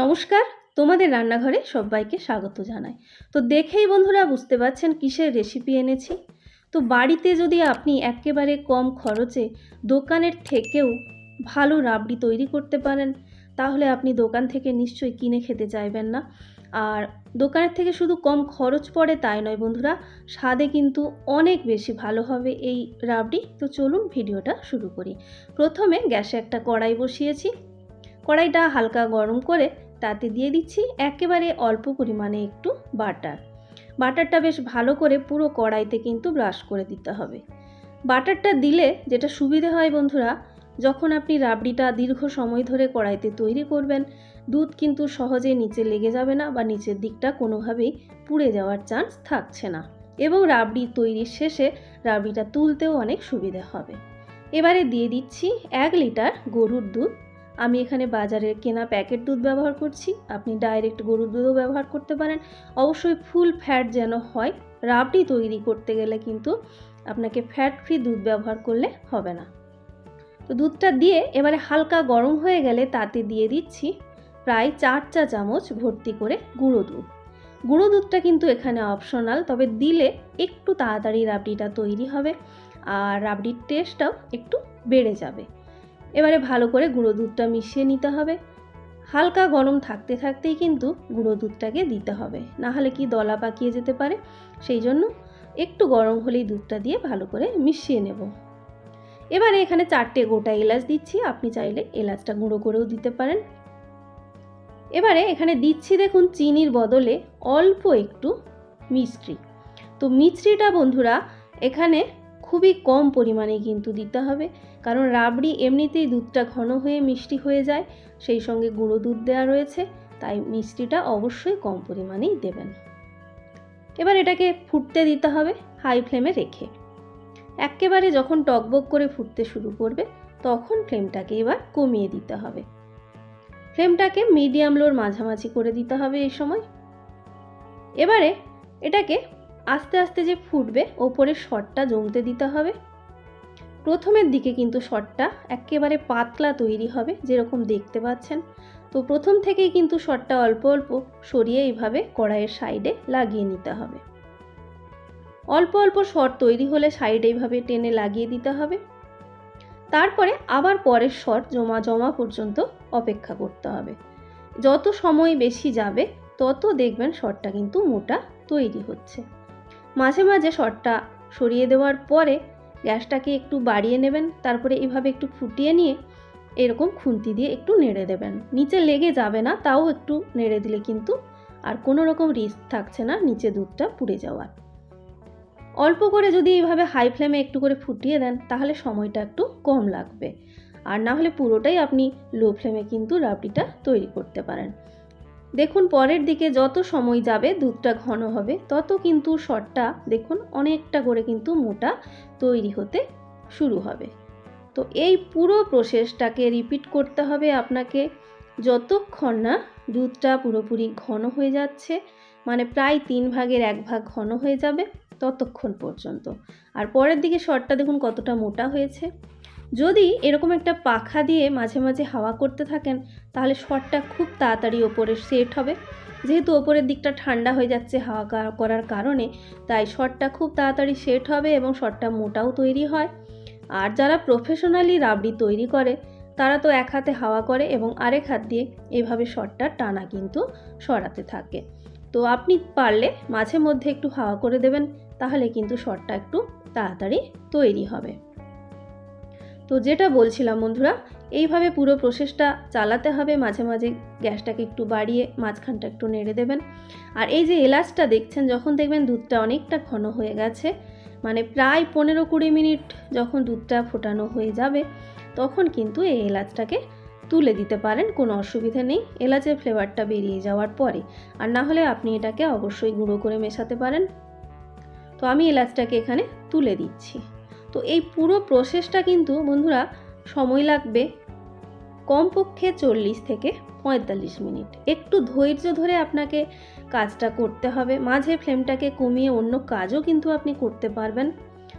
নমস্কার, তোমাদের রান্নাঘরে সবাইকে স্বাগত জানাই। তো দেখেই বন্ধুরা বুঝতে পারছেন কিসের রেসিপি এনেছি। তো বাড়িতে যদি আপনি একেবারে কম খরচে দোকানের থেকেও ভালো রাবড়ি তৈরি করতে পারেন, তাহলে আপনি দোকান থেকে নিশ্চয়ই কিনে খেতে চাইবেন না। আর দোকানের থেকে শুধু কম খরচ পড়ে তাই নয় বন্ধুরা, স্বাদে কিন্তু অনেক বেশি ভালো হবে এই রাবড়ি। তো চলুন ভিডিওটা শুরু করি। প্রথমে গ্যাসে একটা কড়াই বসিয়েছি। কড়াইটা হালকা গরম করে তাতে দিয়ে দিচ্ছি একেবারে অল্প পরিমাণে একটু বাটার। বাটারটা বেশ ভালো করে পুরো কড়াইতে কিন্তু ব্রাশ করে দিতে হবে। বাটারটা দিলে যেটা সুবিধে হয় বন্ধুরা, যখন আপনি রাবড়িটা দীর্ঘ সময় ধরে কড়াইতে তৈরি করবেন, দুধ কিন্তু সহজে নিচে লেগে যাবে না বা নিচের দিকটা কোনোভাবেই পুড়ে যাওয়ার চান্স থাকছে না। এবং রাবড়ি তৈরির শেষে রাবড়িটা তুলতেও অনেক সুবিধে হবে। এবারে দিয়ে দিচ্ছি এক লিটার গরুর দুধ। আমি এখানে বাজারের কেনা প্যাকেট দুধ ব্যবহার করছি। আপনি ডাইরেক্ট গরুর দুধও ব্যবহার করতে পারেন। অবশ্যই ফুল ফ্যাট যেন হয়, রাবড়ি তৈরি করতে গেলে কিন্তু আপনাকে ফ্যাট ফ্রি দুধ ব্যবহার করলে হবে না। তো দুধটা দিয়ে এবারে হালকা গরম হয়ে গেলে তাতে দিয়ে দিচ্ছি প্রায় চার চা চামচ ভর্তি করে গুঁড়ো দুধ। গুঁড়ো দুধটা কিন্তু এখানে অপশনাল, তবে দিলে একটু তাড়াতাড়ি রাবড়িটা তৈরি হবে আর রাবড়ির টেস্টটাও একটু বেড়ে যাবে। এবারে ভালো করে গুঁড়ো দুধটা মিশিয়ে নিতে হবে। হালকা গরম থাকতে থাকতেই কিন্তু গুঁড়ো দুধটাকে দিতে হবে। না হলে কি দলা পাকিয়ে যেতে পারে? সেই জন্য একটু গরম হলেই দুধটা দিয়ে ভালো করে মিশিয়ে নেব। এবারে এখানে চারটে গোটা এলাচ দিচ্ছি। আপনি চাইলে এলাচটা গুঁড়ো করেও দিতে পারেন। এবারে এখানে দিচ্ছি দেখুন চিনির বদলে অল্প একটু মিষ্টি তো মিষ্টিটা বন্ধুরা, এখানে খুবই কম পরিমাণে কিন্তু দিতে হবে। কারণ রাবড়ি এমনিতেই দুধটা ঘন হয়ে মিষ্টি হয়ে যায়, সেই সঙ্গে গুঁড়ো দুধ দেওয়া রয়েছে, তাই মিষ্টিটা অবশ্যই কম পরিমাণেই দেবেন। এবার এটাকে ফুটতে দিতে হবে হাই ফ্লেমে রেখে। একেবারে যখন টকবক করে ফুটতে শুরু করবে, তখন ফ্লেমটাকে এবার কমিয়ে দিতে হবে। ফ্লেমটাকে মিডিয়াম লোর মাঝামাঝি করে দিতে হবে এই সময়। এবারে এটাকে আস্তে আস্তে যে ফুটবে, ওপরে শটটা জমতে দিতে হবে। প্রথমের দিকে কিন্তু শটটা একেবারে পাতলা তৈরি হবে, যেরকম দেখতে পাচ্ছেন। তো প্রথম থেকেই কিন্তু শটটা অল্প অল্প সরিয়ে এইভাবে কড়াইয়ের সাইডে লাগিয়ে নিতে হবে। অল্প অল্প শট তৈরি হলে সাইডে এইভাবে টেনে লাগিয়ে দিতে হবে। তারপরে আবার পরের শট জমা জমা পর্যন্ত অপেক্ষা করতে হবে। যত সময় বেশি যাবে, তত দেখবেন শটটা কিন্তু মোটা তৈরি হচ্ছে। মাঝে মাঝে শটটা সরিয়ে দেওয়ার পরে গ্যাসটাকে একটু বাড়িয়ে নেবেন, তারপরে এভাবে একটু ফুটিয়ে নিয়ে এরকম খুন্তি দিয়ে একটু নেড়ে দেবেন। নিচে লেগে যাবে না, তাও একটু নেড়ে দিলে কিন্তু আর কোনো রকম রিস্ক থাকছে না নিচে দুধটা পুড়ে যাওয়ার। অল্প করে যদি এইভাবে হাই ফ্লেমে একটু করে ফুটিয়ে দেন, তাহলে সময়টা একটু কম লাগবে। আর না হলে পুরোটাই আপনি লো ফ্লেমে কিন্তু রাবড়িটা তৈরি করতে পারেন। দেখুন, পরের দিকে যত সময় যাবে, দুধটা ঘন হবে, তত কিন্তু শটটা দেখুন অনেকটা করে কিন্তু মোটা তৈরি হতে শুরু হবে। তো এই পুরো প্রসেসটাকে রিপিট করতে হবে আপনাকে। যতক্ষণ না দুধটা পুরোপুরি ঘন হয়ে যাচ্ছে মানে প্রায় তিন ভাগের এক ভাগ ঘন হয়ে যাবে, ততক্ষণ পর্যন্ত। আর পরের দিকে শটটা দেখুন কতটা মোটা হয়েছে। যদি এরকম একটা পাখা দিয়ে মাঝে মাঝে হাওয়া করতে থাকেন, তাহলে শটটা খুব তাড়াতাড়ি ওপরে সেট হবে। যেহেতু ওপরের দিকটা ঠান্ডা হয়ে যাচ্ছে হাওয়া করার কারণে, তাই শটটা খুব তাড়াতাড়ি সেট হবে এবং শটটা মোটাও তৈরি হয়। আর যারা প্রফেশনালি রাবড়ি তৈরি করে, তারা তো এক হাতে হাওয়া করে এবং আরেক হাত দিয়ে এভাবে শটটা টানা কিন্তু সরাতে থাকে। তো আপনি পারলে মাঝে মধ্যে একটু হাওয়া করে দেবেন, তাহলে কিন্তু শটটা একটু তাড়াতাড়ি তৈরি হবে। তো যেটা বলছিলাম বন্ধুরা, এইভাবে পুরো প্রসেসটা চালাতে হবে। মাঝে মাঝে গ্যাসটাকে একটু বাড়িয়ে মাঝখানটা একটু নেড়ে দেবেন। আর এই যে এলাচটা দেখছেন, যখন দেখবেন দুধটা অনেকটা ঘন হয়ে গেছে মানে প্রায় পনেরো কুড়ি মিনিট যখন দুধটা ফোটানো হয়ে যাবে, তখন কিন্তু এই এলাচটাকে তুলে দিতে পারেন, কোনো অসুবিধা নেই। এলাচের ফ্লেভারটা বেরিয়ে যাওয়ার পরে। আর না হলে আপনি এটাকে অবশ্যই গুঁড়ো করে মেশাতে পারেন। তো আমি এলাচটাকে এখানে তুলে দিচ্ছি। তো এই পুরো প্রসেসটা কিন্তু বন্ধুরা সময় লাগবে কমপক্ষে চল্লিশ থেকে পঁয়তাল্লিশ মিনিট। একটু ধৈর্য ধরে আপনাকে কাজটা করতে হবে। মাঝে ফ্লেমটাকে কমিয়ে অন্য কাজও কিন্তু আপনি করতে পারবেন।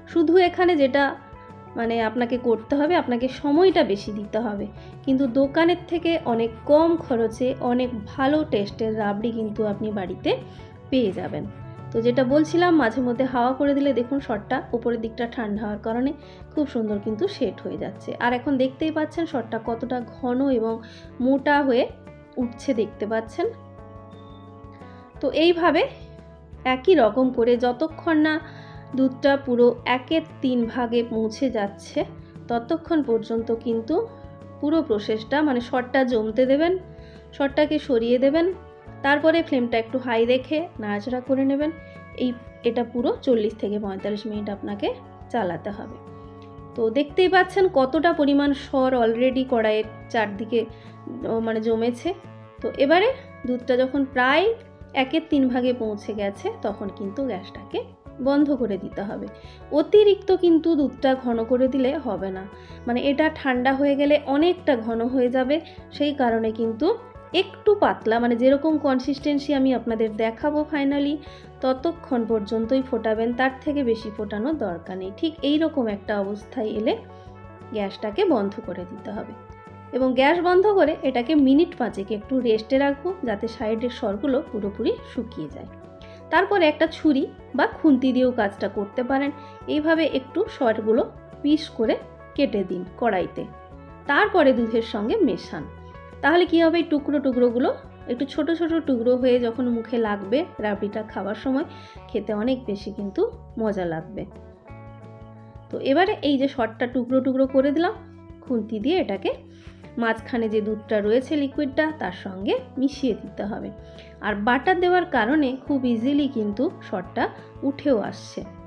শুধু এখানে যেটা মানে আপনাকে করতে হবে, আপনাকে সময়টা বেশি দিতে হবে। কিন্তু দোকানের থেকে অনেক কম খরচে অনেক ভালো টেস্টের রাবড়ি কিন্তু আপনি বাড়িতে পেয়ে যাবেন। তো যেটা বলছিলাম, মাঝে মধ্যে হাওয়া করে দিলে দেখুন শটটা উপরের দিকটা ঠান্ডা হওয়ার কারণে খুব সুন্দর কিন্তু সেট হয়ে যাচ্ছে। আর এখন দেখতেই পাচ্ছেন শটটা কতটা ঘন এবং মোটা হয়ে উঠছে দেখতে পাচ্ছেন। তো এইভাবে একই রকম করে যতক্ষণ না দুধটা পুরো একের তিন ভাগে পৌঁছে যাচ্ছে, ততক্ষণ পর্যন্ত কিন্তু পুরো প্রসেসটা মানে শটটা জমতে দেবেন, শটটাকে সরিয়ে দেবেন তারপরে ফ্লেমটা একটু হাই রেখে নাড়াচাড়া করে নেবেন। এই, এটা পুরো চল্লিশ থেকে পঁয়তাল্লিশ মিনিট আপনাকে চালাতে হবে। তো দেখতেই পাচ্ছেন কতটা পরিমাণ সর অলরেডি কড়াইয়ের চারদিকে মানে জমেছে। তো এবারে দুধটা যখন প্রায় একের তিন ভাগে পৌঁছে গেছে, তখন কিন্তু গ্যাসটাকে বন্ধ করে দিতে হবে। অতিরিক্ত কিন্তু দুধটা ঘন করে দিলে হবে না। মানে এটা ঠান্ডা হয়ে গেলে অনেকটা ঘন হয়ে যাবে, সেই কারণে কিন্তু একটু পাতলা মানে যেরকম কনসিস্টেন্সি আমি আপনাদের দেখাবো ফাইনালি ততক্ষণ পর্যন্তই ফোটাবেন, তার থেকে বেশি ফোটানোর দরকার নেই। ঠিক এই রকম একটা অবস্থায় এলে গ্যাসটাকে বন্ধ করে দিতে হবে। এবং গ্যাস বন্ধ করে এটাকে মিনিট পাঁচেক একটু রেস্টে রাখব, যাতে সাইডের স্বরগুলো পুরোপুরি শুকিয়ে যায়। তারপরে একটা ছুরি বা খুন্তি দিয়েও কাজটা করতে পারেন। এইভাবে একটু স্বরগুলো পিস করে কেটে দিন কড়াইতে। তারপরে দুধের সঙ্গে মেশান। তাহলে কী হবে? টুকরো টুকরোগুলো একটু ছোট ছোট টুকরো হয়ে যখন মুখে লাগবে রাবড়িটা খাওয়ার সময় খেতে অনেক বেশি কিন্তু মজা লাগবে। তো এবারে এই যে শটটা টুকরো টুকরো করে দিলাম, খুন্তি দিয়ে এটাকে মাঝখানে যে দুধটা রয়েছে লিকুইডটা তার সঙ্গে মিশিয়ে দিতে হবে। আর বাটার দেওয়ার কারণে খুব ইজিলি কিন্তু শটটা উঠেও আসছে।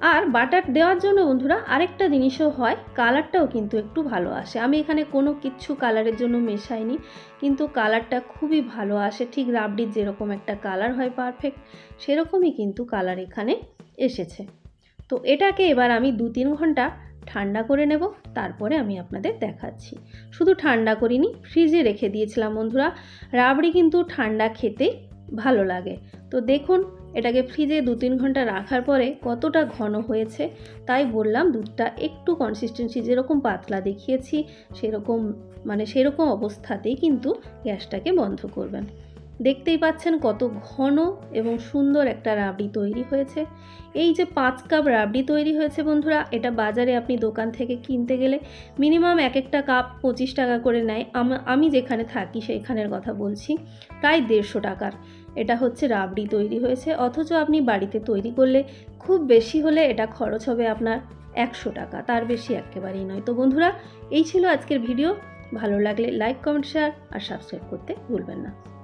আর বাটার দেওয়ার জন্য বন্ধুরা আরেকটা জিনিসও হয়, কালারটাও কিন্তু একটু ভালো আসে। আমি এখানে কোনো কিচ্ছু কালারের জন্য মেশাইনি, কিন্তু কালারটা খুবই ভালো আসে। ঠিক রাবড়ির যেরকম একটা কালার হয় পারফেক্ট সেরকমই কিন্তু কালার এখানে এসেছে। তো এটাকে এবার আমি দু তিন ঘণ্টা ঠান্ডা করে নেব, তারপরে আমি আপনাদের দেখাচ্ছি। শুধু ঠান্ডা করিনি, ফ্রিজে রেখে দিয়েছিলাম বন্ধুরা। রাবড়ি কিন্তু ঠান্ডা খেতে ভালো লাগে। তো দেখুন এটাকে ফ্রিজে দু তিন ঘণ্টা রাখার পরে কতটা ঘন হয়েছে তাই বললাম দুধটা একটু কনসিস্টেন্সি যেরকম পাতলা দেখিয়েছি, সেরকম মানে সেরকম অবস্থাতেই কিন্তু গ্যাসটাকে বন্ধ করবেন। দেখতেই পাচ্ছেন কত ঘন এবং সুন্দর একটা রাবড়ি তৈরি হয়েছে। এই যে পাঁচ কাপ রাবড়ি তৈরি হয়েছে বন্ধুরা, এটা বাজারে আপনি দোকান থেকে কিনতে গেলে মিনিমাম এক একটা কাপ পঁচিশ টাকা করে নেয়। আমি যেখানে থাকি সেইখানের কথা বলছি, প্রায় দেড়শো টাকার। এটা হচ্ছে রাবড়ি তৈরি হয়েছে, অথচ আপনি বাড়িতে তৈরি করলে খুব বেশি হলে এটা খরচ হবে আপনার একশো টাকা, তার বেশি একেবারেই নয়। তো বন্ধুরা, এই ছিল আজকের ভিডিও, ভালো লাগলে লাইক, কমেন্ট শেয়ার আর সাবস্ক্রাইব করতে ভুলবেন না।